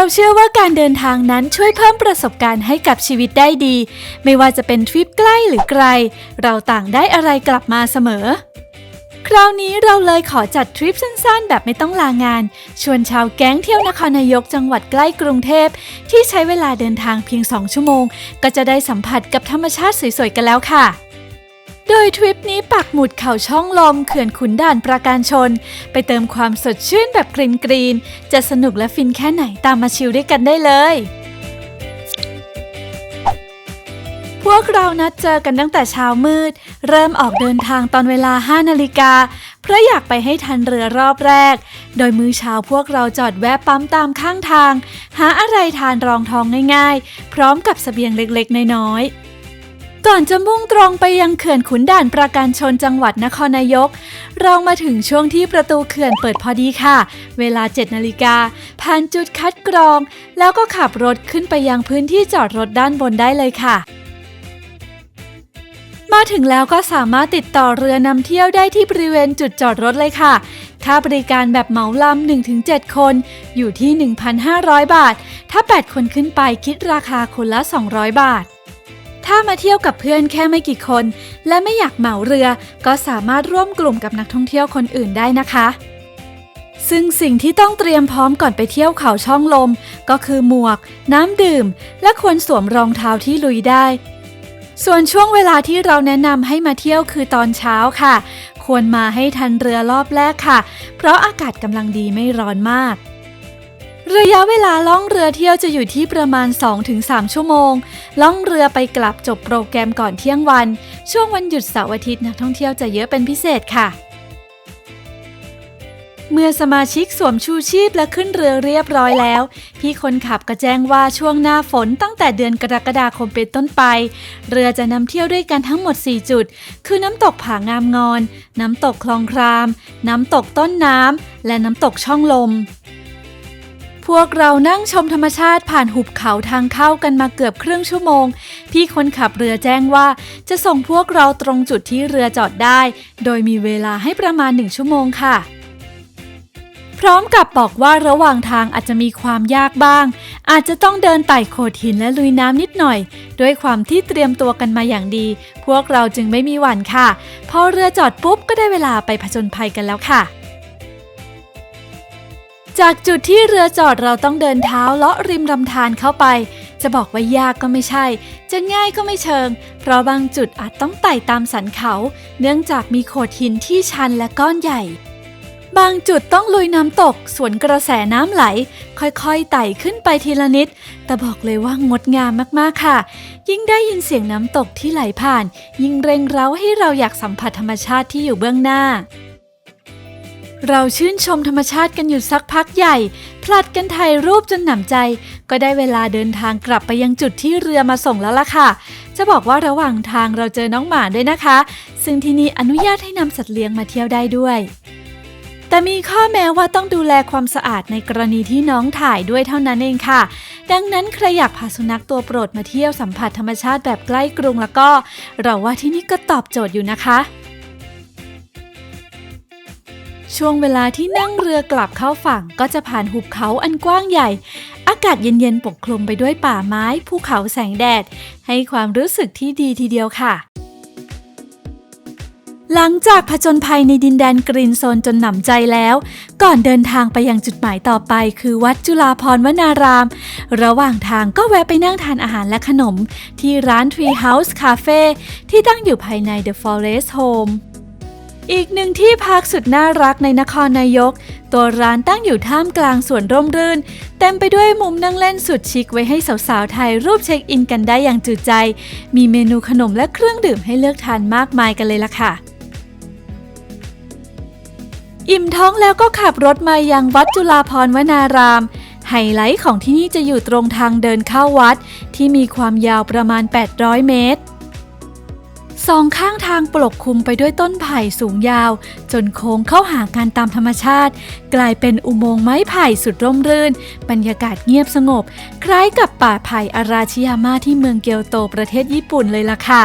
เราเชื่อว่าการเดินทางนั้นช่วยเพิ่มประสบการณ์ให้กับชีวิตได้ดี ไม่ว่าจะเป็นทริปใกล้หรือไกล เราต่างได้อะไรกลับมาเสมอ คราวนี้เราเลยขอจัดทริปสั้นๆ แบบไม่ต้องลางาน ชวนชาวแก๊งเที่ยวนครนายกจังหวัดใกล้กรุงเทพ ที่ใช้เวลาเดินทางเพียง 2 ชั่วโมง ก็จะได้สัมผัสกับธรรมชาติสวยๆกันแล้วค่ะ โดยทริปนี้ปักหมุดเขาช่องลมเขื่อนขุนด่านปราการชน ไปเติมความสดชื่นแบบกรีนกรีนๆจะสนุกและฟินแค่ไหนตามมาชิลด้วยกันได้เลย พวกเรานัดเจอกันตั้งแต่เช้ามืด เริ่มออกเดินทางตอนเวลา 5 นาฬิกาเพราะอยากไปให้ทันเรือรอบแรก โดยมื้อเช้าพวกเราจอดแวะปั๊มตามข้างทาง หาอะไรทานรองท้องง่ายๆ พร้อมกับเสบียงเล็กๆ น้อยๆ ก่อนจะมุ่งตรงไปยังเขื่อนขุนด่านปราการชนจังหวัดนครนายก เรามาถึงช่วงที่ประตูเขื่อนเปิดพอดีค่ะ เวลา 7 นาฬิกา ผ่านจุดคัดกรอง แล้วก็ขับรถขึ้นไปยังพื้นที่จอดรถด้านบนได้เลยค่ะ มาถึงแล้วก็สามารถติดต่อเรือนำเที่ยวได้ที่บริเวณจุดจอดรถเลยค่ะ ค่าบริการแบบเหมาลำ 1-7 คน อยู่ที่ 1,500 บาท ถ้า 8 คนขึ้นไปคิดราคาคนละ 200 บาท ถ้ามาเที่ยวกับเพื่อนแค่ไม่กี่คน และไม่อยากเหมาเรือ ก็สามารถร่วมกลุ่มกับนักท่องเที่ยวคนอื่นได้นะคะ ซึ่งสิ่งที่ต้องเตรียมพร้อมก่อนไปเที่ยวเขาช่องลม ก็คือหมวก น้ำดื่ม และควรสวมรองเท้าที่ลุยได้ ส่วนช่วงเวลาที่เราแนะนำให้มาเที่ยวคือตอนเช้าค่ะ ควรมาให้ทันเรือรอบแรกค่ะ เพราะอากาศกำลังดีไม่ร้อนมาก ระยะเวลาล่องเรือเที่ยวจะอยู่ที่ประมาณ 2-3 ชั่วโมง ล่องเรือไปกลับจบโปรแกรมก่อนเที่ยงวัน ช่วงวันหยุดเสาร์อาทิตย์นักท่องเที่ยวจะเยอะเป็นพิเศษค่ะ เมื่อสมาชิกสวมชูชีพและขึ้นเรือเรียบร้อยแล้ว พี่คนขับก็แจ้งว่าช่วงหน้าฝนตั้งแต่เดือนกรกฎาคมเป็นต้นไป เรือจะนำเที่ยวด้วยกันทั้งหมด 4 จุด คือน้ำตกผางามงอน น้ำตกคลองคราม น้ำตกต้นน้ำและน้ำตกช่องลม พวกเรานั่งชมธรรมชาติผ่านหุบเขาทางเข้ากันมาเกือบครึ่งชั่วโมง พี่คนขับเรือแจ้งว่าจะส่งพวกเราตรงจุดที่เรือจอดได้ โดยมีเวลาให้ประมาณ1ชั่วโมงค่ะ พร้อมกับบอกว่าระหว่างทางอาจจะมีความยากบ้าง อาจจะต้องเดินไต่โขดหินและลุยน้ำนิดหน่อย ด้วยความที่เตรียมตัวกันมาอย่างดี พวกเราจึงไม่มีหวั่นค่ะ พอเรือจอดปุ๊บก็ได้เวลาไปผจญภัยกันแล้วค่ะ จากจุดที่เรือจอดเราต้องเดินเท้าเลาะริมลำธารเข้าไป จะบอกว่ายากก็ไม่ใช่ จะง่ายก็ไม่เชิง เพราะบางจุดอาจต้องไต่ตามสันเขา เนื่องจากมีโขดหินที่ชันและก้อนใหญ่ บางจุดต้องลุยน้ำตก สวนกระแสน้ำไหล ค่อยๆไต่ขึ้นไปทีละนิด แต่บอกเลยว่างดงามมากๆค่ะ ยิ่งได้ยินเสียงน้ำตกที่ไหลผ่าน ยิ่งเร่งเร้าให้เราอยากสัมผัสธรรมชาติที่อยู่เบื้องหน้า เราชื่นชมธรรมชาติกันอยู่สักพักใหญ่ พลัดกันถ่ายรูปจนหนำใจ ก็ได้เวลาเดินทางกลับไปยังจุดที่เรือมาส่งแล้วล่ะค่ะ จะบอกว่าระหว่างทางเราเจอน้องหมาด้วยนะคะ ซึ่งที่นี่อนุญาตให้นำสัตว์เลี้ยงมาเที่ยวได้ด้วย แต่มีข้อแม้ว่าต้องดูแลความสะอาดในกรณีที่น้องถ่ายด้วยเท่านั้นเองค่ะ ดังนั้นใครอยากพาสุนัขตัวโปรดมาเที่ยวสัมผัสธรรมชาติแบบใกล้กรุงแล้วก็ เราว่าที่นี่ก็ตอบโจทย์อยู่นะคะ ช่วงเวลาที่นั่งเรือกลับเข้าฝั่งก็จะผ่านหุบเขาอันกว้างใหญ่ อากาศเย็นๆปกคลุมไปด้วยป่าไม้ภูเขาแสงแดด ให้ความรู้สึกที่ดีทีเดียวค่ะ หลังจากผจญภัยในดินแดนกรีนโซนจนหนำใจแล้ว ก่อนเดินทางไปยังจุดหมายต่อไป คือวัดจุฬาพรวนาราม ระหว่างทางก็แวะไปนั่งทานอาหารและขนม ที่ร้าน Tree House Cafe ที่ตั้งอยู่ภายใน The Forest Home อีกหนึ่งที่พักสุดน่ารักในนครนายก ตัวร้านตั้งอยู่ท่ามกลางสวนร่มรื่น เต็มไปด้วยมุมนั่งเล่นสุดชิคไว้ให้สาวๆถ่ายรูปเช็คอินกันได้อย่างจุใจ มีเมนูขนมและเครื่องดื่มให้เลือกทานมากมายกันเลยล่ะค่ะ อิ่มท้องแล้วก็ขับรถมายังวัดจุฬาพรวนาราม ไฮไลท์ของที่นี่จะอยู่ตรงทางเดินเข้าวัด ที่มีความยาวประมาณ 800 เมตร สองข้างทางปกคลุมไปด้วยต้นไผ่สูงยาว จนโค้งเข้าหากันตามธรรมชาติ กลายเป็นอุโมงค์ไม้ไผ่สุดร่มรื่น บรรยากาศเงียบสงบ คล้ายกับป่าไผ่อาราชิยาม่าที่เมืองเกียวโตประเทศญี่ปุ่นเลยล่ะค่ะ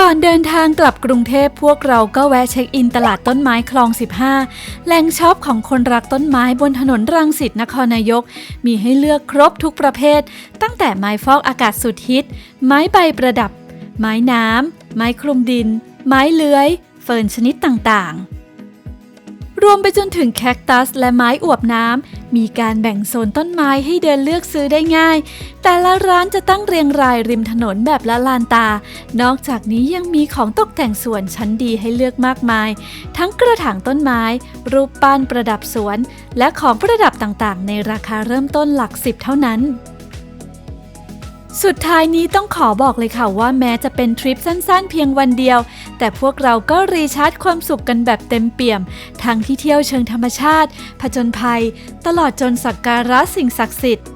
ก่อนเดินทางกลับกรุงเทพพวกเราก็แวะเช็คอินตลาดต้นไม้คลอง 15 แหล่งช็อปของคนรักต้นไม้บนถนนรังสิตนครนายก มีให้เลือกครบทุกประเภท ตั้งแต่ไม้ฟอกอากาศสุดฮิต ไม้ใบประดับ ไม้น้ำไม้คลุมดิน ไม้เลื้อย เฟิร์นชนิดต่างๆ รวมไปจนถึงแคคตัสและไม้อวบน้ำ มีการแบ่งโซนต้นไม้ให้เดินเลือกซื้อได้ง่าย แต่ละร้านจะตั้งเรียงรายริมถนนแบบละลานตา นอกจากนี้ยังมีของตกแต่งสวนชั้นดีให้เลือกมากมาย ทั้งกระถางต้นไม้ รูปปั้นประดับสวน และของประดับต่างๆ ในราคาเริ่มต้นหลักสิบเท่านั้นสุดท้ายนี้ต้องขอบอกเลยค่ะว่าแม้จะเป็นทริปสั้นๆ เพียงวันเดียว แต่พวกเราก็รีชาร์จความสุขกันแบบเต็มเปี่ยม ทั้งที่เที่ยวเชิงธรรมชาติ ผจญภัย ตลอดจนสักการะสิ่งศักดิ์สิทธิ์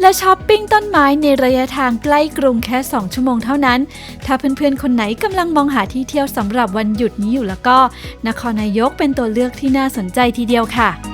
และช้อปปิ้งต้นไม้ในระยะทางใกล้กรุงแค่ 2 ชั่วโมงเท่านั้น ถ้าเพื่อนๆ คนไหนกำลังมองหาที่เที่ยวสำหรับวันหยุดนี้อยู่แล้วก็ นครนายกเป็นตัวเลือกที่น่าสนใจทีเดียวค่ะ